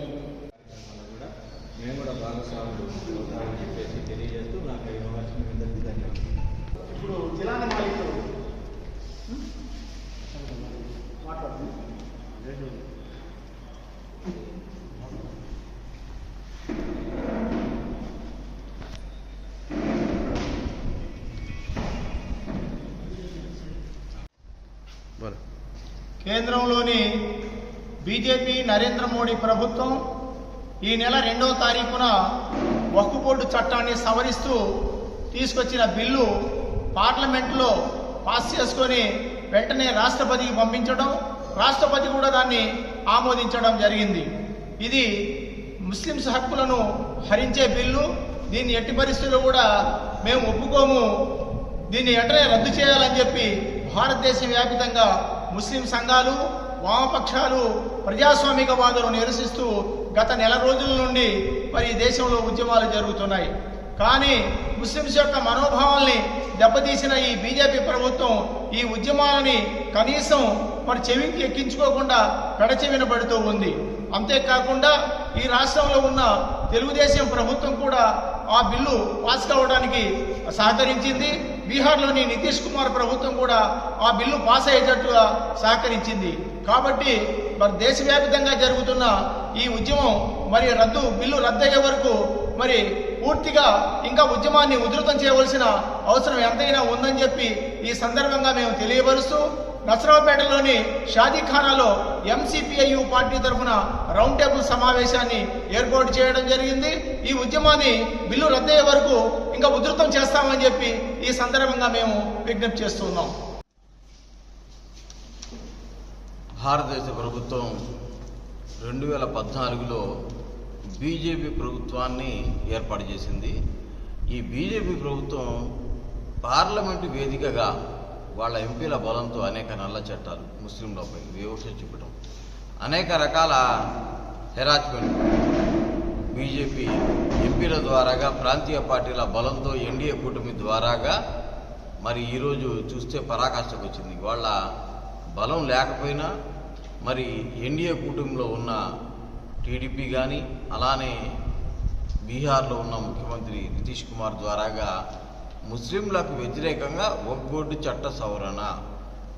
కార్యక్రమాల్లో కూడా మేము కూడా భాగస్వాములు అవుతామని చెప్పేసి తెలియజేస్తూ నాకు ఈ అవకాశం ధన్యవాదాలు ఇప్పుడు జిల్లాల మాలికలు మాట్లాడుతుంది కేంద్రంలోని బీజేపీ నరేంద్ర మోడీ ప్రభుత్వం ఈ నెల రెండవ తారీఖున వక్ఫ్ బోర్డు చట్టాన్ని సవరిస్తూ తీసుకొచ్చిన బిల్లు పార్లమెంట్లో పాస్ చేసుకొని వెంటనే రాష్ట్రపతికి పంపించడం రాష్ట్రపతి కూడా దాన్ని ఆమోదించడం జరిగింది. ఇది ముస్లింస్ హక్కులను హరించే బిల్లు దీన్ని ఎట్టి పరిస్థితుల్లో కూడా మేము ఒప్పుకోము దీన్ని వెంటనే రద్దు చేయాలని చెప్పి భారతదేశ వ్యాపితంగా ముస్లిం సంఘాలు వామపక్షాలు ప్రజాస్వామికవాదులు నిరసిస్తూ గత నెల రోజుల నుండి మరి దేశంలో ఉద్యమాలు జరుగుతున్నాయి. కానీ ముస్లింస్ యొక్క మనోభావాల్ని దెబ్బతీసిన ఈ బీజేపీ ప్రభుత్వం ఈ ఉద్యమాలని కనీసం మరి చెవికి ఎక్కించుకోకుండా పెడచెవినబడుతూ ఉంది. అంతేకాకుండా ఈ రాష్ట్రంలో ఉన్న తెలుగుదేశం ప్రభుత్వం కూడా ఆ బిల్లు పాస్ కావడానికి సహకరించింది. బీహార్లోని నితీష్ కుమార్ ప్రభుత్వం కూడా ఆ బిల్లు పాస్ అయ్యేటట్టుగా సహకరించింది. కాబట్టి మరి దేశవ్యాప్తంగా జరుగుతున్న ఈ ఉద్యమం మరి రద్దు బిల్లు రద్దయ్యే వరకు మరి పూర్తిగా ఇంకా ఉద్యమాన్ని ఉధృతం చేయవలసిన అవసరం ఎంతైనా ఉందని చెప్పి ఈ సందర్భంగా మేము తెలియపరుస్తూ నసరావుపేటలోని షాదీఖానాలో M C P I U party తరఫున రౌండ్ టేబుల్ సమావేశాన్ని ఏర్పాటు చేయడం జరిగింది. ఈ ఉద్యమాన్ని బిల్లు రద్దయ్యే వరకు ఇంకా ఉధృతం చేస్తామని చెప్పి ఈ సందర్భంగా మేము విజ్ఞప్తి చేస్తున్నాం భారతదేశ ప్రభుత్వం రెండు వేల పద్నాలుగులో బీజేపీ ప్రభుత్వాన్ని ఏర్పాటు చేసింది. ఈ బీజేపీ ప్రభుత్వం పార్లమెంటు వేదికగా వాళ్ళ ఎంపీల బలంతో అనేక నల్ల చట్టాలు ముస్లింలపై వివక్ష చూపడం అనేక రకాల హెరాజ్మెంట్ బీజేపీ ఎంపీల ద్వారాగా ప్రాంతీయ పార్టీల బలంతో ఎన్డీఏ కూటమి ద్వారాగా మరి ఈరోజు చూస్తే పరాకాష్ఠకు వచ్చింది. వాళ్ళ బలం లేకపోయినా మరి ఎన్డీఏ కూటమిలో ఉన్న టీడీపీ కానీ అలానే బీహార్లో ఉన్న ముఖ్యమంత్రి నితీష్ కుమార్ ద్వారాగా ముస్లింలకు వ్యతిరేకంగా ఒగ్గొడ్డు చట్ట సవరణ.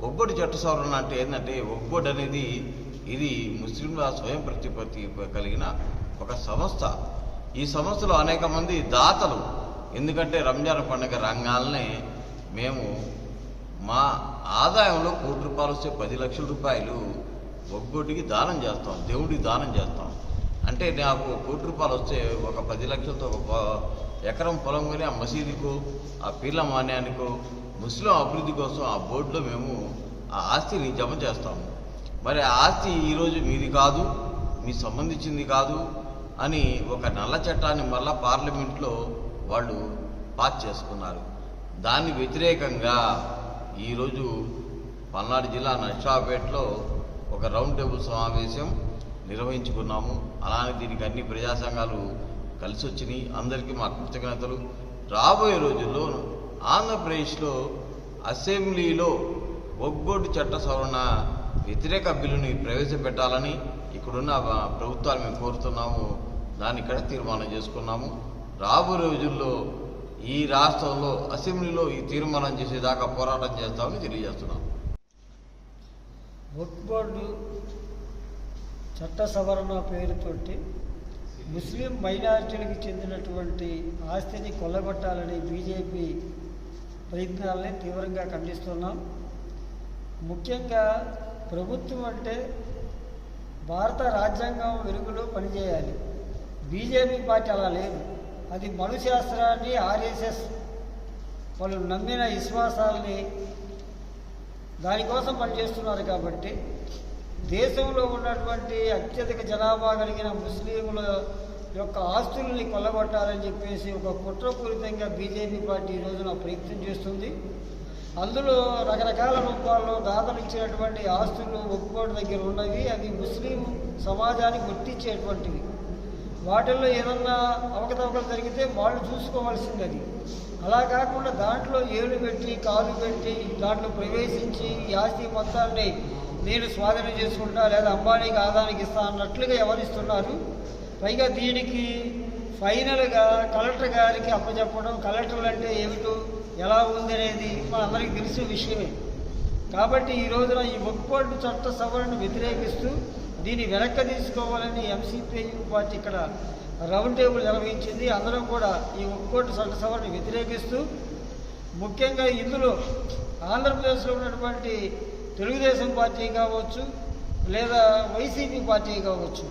ఒగ్గొడ్డు చట్ట సవరణ అంటే ఏంటంటే ఒగ్గొడ్డు అనేది ఇది ముస్లింల స్వయం ప్రతిపత్తి కలిగిన ఒక సంస్థ. ఈ సంస్థలో అనేక మంది దాతలు. ఎందుకంటే రంజాన్ పండుగ రంగాల్ని మేము మా ఆదాయంలో కోటి రూపాయలు వస్తే పది లక్షల రూపాయలు ఒగ్గొడ్డికి దానం చేస్తాం దేవుడికి దానం చేస్తాం. అంటే నాకు కోటి రూపాయలు వస్తే ఒక పది లక్షలతో ఒక ఎకరం పొలం కొని ఆ మసీదుకో ఆ పీర్ల మాన్యానికో ముస్లిం అభివృద్ధి కోసం ఆ బోర్డులో మేము ఆ ఆస్తిని జమ చేస్తాము. మరి ఆ ఆస్తి ఈరోజు మీది కాదు మీ సంబంధించింది కాదు అని ఒక నల్ల చట్టాన్ని మళ్ళా పార్లమెంట్లో వాళ్ళు పాస్ చేసుకున్నారు. దాన్ని వ్యతిరేకంగా ఈరోజు పల్నాడు జిల్లా నర్షాపేటలో ఒక రౌండ్ టేబుల్ సమావేశం నిర్వహించుకున్నాము. అలానే దీనికి అన్ని ప్రజా సంఘాలు కలిసి వచ్చినాయి అందరికీ మా కృతజ్ఞతలు. రాబోయే రోజుల్లో ఆంధ్రప్రదేశ్లో అసెంబ్లీలో ఒగ్గోటు చట్ట సవరణ వ్యతిరేక బిల్లుని ప్రవేశపెట్టాలని ఇక్కడున్న ప్రభుత్వాలు మేము కోరుతున్నాము దాన్ని ఇక్కడ తీర్మానం చేసుకున్నాము. రాబోయే రోజుల్లో ఈ రాష్ట్రంలో అసెంబ్లీలో ఈ తీర్మానం చేసేదాకా పోరాటం చేస్తామని తెలియజేస్తున్నాం వక్ఫ్ బోర్డు చట్ట సవరణ పేరుతోటి ముస్లిం మైనారిటీలకు చెందినటువంటి ఆస్తిని కొల్లగొట్టాలని బీజేపీ ప్రయత్నాలని తీవ్రంగా ఖండిస్తున్నాం. ముఖ్యంగా ప్రభుత్వం అంటే భారత రాజ్యాంగం వెలుగులో పనిచేయాలి. బీజేపీ పార్టీ అలా లేదు. అది మనుశాస్త్రాన్ని ఆర్ఎస్ఎస్ వాళ్ళు నమ్మిన విశ్వాసాలని దానికోసం పనిచేస్తున్నారు కాబట్టి దేశంలో ఉన్నటువంటి అత్యధిక జనాభా కలిగిన ముస్లింల యొక్క ఆస్తుల్ని కొల్లగొట్టాలని చెప్పేసి ఒక కుట్రపూరితంగా బీజేపీ పార్టీ ఈ రోజున ప్రయత్నం చేస్తుంది. అందులో రకరకాల రూపాల్లో దాతలు ఇచ్చినటువంటి ఆస్తులు ఒప్పుకోవడం దగ్గర ఉన్నవి అవి ముస్లిం సమాజానికి గుర్తించేటువంటివి. వాటిల్లో ఏదన్నా అవకతవకలు జరిగితే వాళ్ళు చూసుకోవాల్సింది అది అలా కాకుండా దాంట్లో ఏలు పెట్టి కాలు పెట్టి దాంట్లో ప్రవేశించి ఆస్తి మొత్తాన్ని నేను స్వాధీనం చేసుకుంటా లేదా అంబానీకి ఆదానికి ఇస్తా అన్నట్లుగా వ్యవహరిస్తున్నారు పైగా దీనికి ఫైనల్గా కలెక్టర్ గారికి అప్పచెప్పడం కలెక్టర్లు అంటే ఏమిటో ఎలా ఉంది అనేది మనందరికీ తెలిసిన విషయమే. కాబట్టి ఈ రోజున ఈ ఒక్కోటి చట్ట సవరణను వ్యతిరేకిస్తూ దీన్ని వెనక్కి తీసుకోవాలని ఎంసీపీ పార్టీ ఇక్కడ రౌండ్ టేబుల్ నిర్వహించింది. అందరం కూడా ఈ ఒక్కోటి చట్ట సవరణ వ్యతిరేకిస్తూ ముఖ్యంగా ఇందులో ఆంధ్రప్రదేశ్లో ఉన్నటువంటి తెలుగుదేశం పార్టీ కావచ్చు లేదా వైసీపీ పార్టీ కావచ్చు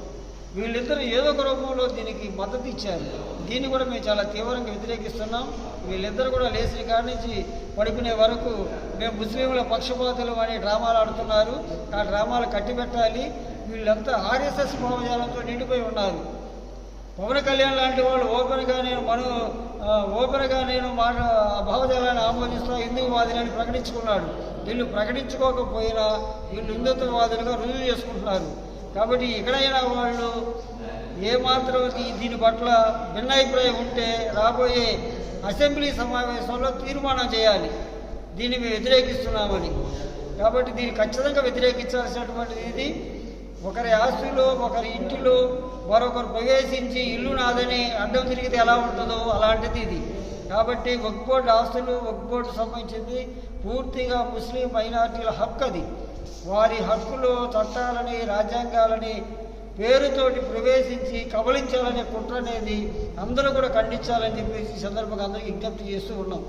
వీళ్ళిద్దరూ ఏదో ఒక రూపంలో దీనికి మద్దతు ఇచ్చారు. దీన్ని కూడా మేము చాలా తీవ్రంగా వ్యతిరేకిస్తున్నాం. వీళ్ళిద్దరు కూడా లేచిన కాడి నుంచి పడుకునే వరకు మేము ముస్లింల పక్షపాతులు అనే డ్రామాలు ఆడుతున్నారు. ఆ డ్రామాలు కట్టిపెట్టాలి. వీళ్ళంతా ఆర్ఎస్ఎస్ భావజాలంతో నిండిపోయి ఉన్నారు. పవన్ కళ్యాణ్ లాంటి వాళ్ళు ఓపెన్గా నేను మను ఓపెన్గా నేను మాట భావజాలాన్ని ఆమోదిస్తా హిందూవాదిని ప్రకటించుకున్నాడు. వీళ్ళు ప్రకటించుకోకపోయినా వీళ్ళు హిందుత్వవాదులుగా రుజువు చేసుకుంటున్నారు. కాబట్టి ఎక్కడైనా వాళ్ళు ఏమాత్రం దీని పట్ల భిన్నాభిప్రాయం ఉంటే రాబోయే అసెంబ్లీ సమావేశంలో తీర్మానం చేయాలి. దీన్ని మేము వ్యతిరేకిస్తున్నామని. కాబట్టి దీన్ని ఖచ్చితంగా వ్యతిరేకించాల్సినటువంటిది ఇది. ఒకరి ఆస్తిలో ఒకరి ఇంటిలో మరొకరు ప్రవేశించి ఇల్లు నాదని అడ్డం తిరిగితే ఎలా ఉంటుందో అలాంటిది ఇది. కాబట్టి ఒక్కోటి ఆస్తులు ఒక్కోటి సంబంధించింది పూర్తిగా ముస్లిం మైనార్టీల హక్కు అది. వారి హక్కులు చట్టాలని రాజ్యాంగాలని పేరుతోటి ప్రవేశించి కబలించాలనే కుట్ర అనేది అందరూ కూడా ఖండించాలని చెప్పేసి సందర్భంగా అందరికీ విజ్ఞప్తి చేస్తూ ఉన్నాం.